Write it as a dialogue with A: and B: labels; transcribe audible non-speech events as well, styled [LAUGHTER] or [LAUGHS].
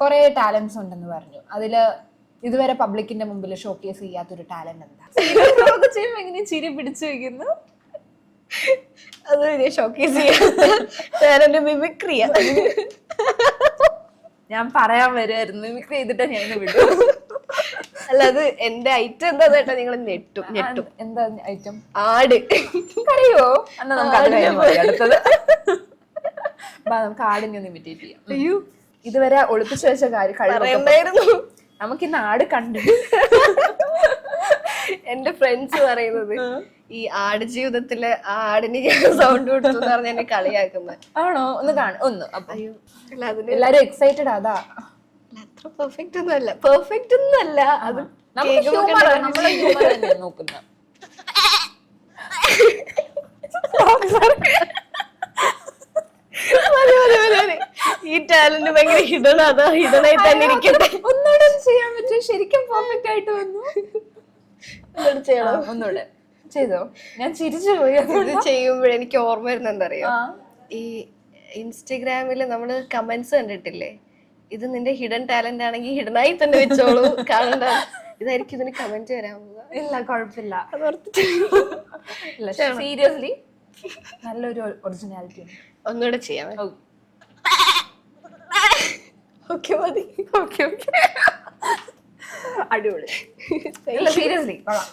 A: കുറെ ടാലൻസ് ഉണ്ടെന്ന് പറഞ്ഞു. അതിൽ ഇതുവരെ പബ്ലിക്കിന്റെ മുമ്പിൽ ഷോക്കേസ് ചെയ്യാത്തൊരു ടാലന്റ് എന്താ?
B: എങ്ങനെ ചിരി പിടിച്ചു വെക്കുന്നു?
C: അത് ഷോക്കേസ് ചെയ്യാൻ. മിമിക്രിയ
B: ഞാൻ പറയാൻ വരുമായിരുന്നു മിമിക്രി ചെയ്തിട്ട് ഞാൻ വിടും
C: അല്ല അത് എന്റെ ഐറ്റം എന്താ കേട്ടാ നിങ്ങൾ നെട്ടും നെട്ടും
A: എന്താ ഐറ്റം
C: ആട്.
A: അറിയോ എന്നാ നമുക്ക്
C: ആടിനെ
A: അടുത്തത്. നമുക്ക് ആടിനെ ഒന്ന് ഇമിറ്റേറ്റ് ചെയ്യാം.
C: അയ്യോ.
A: ഇതുവരെ ഒളിപ്പിച്ചു വെച്ച കാര്യം
C: കഴിവുണ്ടായിരുന്നു
A: നമുക്ക് ഈ നാട് കണ്ടു.
C: എന്റെ ഫ്രണ്ട്സ് പറയുന്നത് ഈ ആട് ജീവിതത്തിൽ ആ ആടിന് ഞാൻ സൗണ്ട് കൊടുത്തു എന്ന് പറഞ്ഞ എന്നെ കളിയാക്കുന്നത്
A: ആണോ? ഒന്ന് കാണും ഒന്ന് അപ്പൊ. എല്ലാരും എക്സൈറ്റഡ് അതാ.
C: അത്ര പെർഫെക്റ്റ് ഒന്നും അല്ല. പെർഫെക്റ്റ് ഒന്നും അല്ല. അത്
A: നമുക്ക്
C: കേൾക്കുമ്പോ
A: ഹ്യൂമർ
C: കണ്ടാ
A: നമ്മളെ ഹ്യൂമർ തന്നെ നോക്കുന്നത്
C: മതി, മതി, മതി, മതി. ഈ ടാലന്റ് ഭയങ്കര ഹിഡൺ അതാ ഹിഡണായി തന്നെ ഇരിക്കട്ടെ.
A: ഒന്നുകൂടെ ചെയ്യാൻ പറ്റും. ശരിക്കും പെർഫെക്റ്റ് ആയിട്ട് വന്നു.
C: എന്നോട് ചെയ്യണം.
A: ഒന്നുകൂടെ ചെയ്തോ? ഞാൻ ചിരിച്ചു പോയി.
C: ഇത് ചെയ്യുമ്പോഴേ എനിക്ക് ഓർമ്മ വരുന്ന എന്താ അറിയോ ഈ ഇൻസ്റ്റഗ്രാമിൽ നമ്മൾ കമന്റ്സ് കണ്ടിട്ടില്ലേ? ഇത് നിന്റെ ഹിഡൻ ടാലന്റ് ആണെങ്കിൽ ഹിഡനായി തന്നെ വെച്ചോളൂ. കാണണ്ട. ഇതായിരിക്കും ഇതിന് കമന്റ് വരാൻ
A: ഇല്ല കുഴപ്പമില്ല. സീരിയസ്ലി നല്ലൊരു ഒറിജിനാലിറ്റി
C: ഒന്നുകൂടെ ചെയ്യാം. ഓക്കെ മതി.
A: ഓക്കെ ഓക്കെ അടിപൊളി. [LAUGHS] സീരിയസ്ലി കൊള്ളാം.